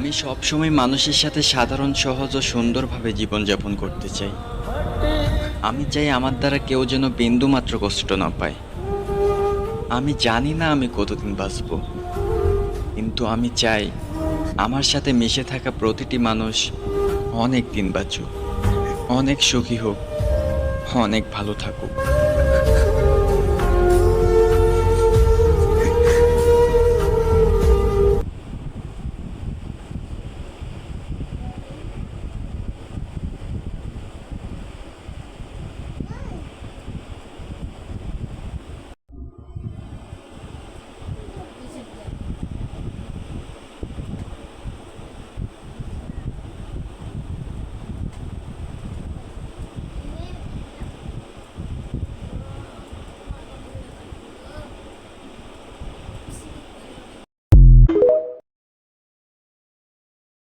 আমি সবসময় মানুষের সাথে সাধারণ, সহজ ও সুন্দরভাবে জীবনযাপন করতে চাই। আমি চাই আমার দ্বারা কেউ যেন বিন্দুমাত্র কষ্ট না পায়। আমি জানি না আমি কতদিন বাঁচব। কিন্তু আমি চাই আমার সাথে মিশে থাকা প্রতিটি মানুষ অনেক দিন বাঁচুক, অনেক সুখী হোক, অনেক ভালো থাকুক।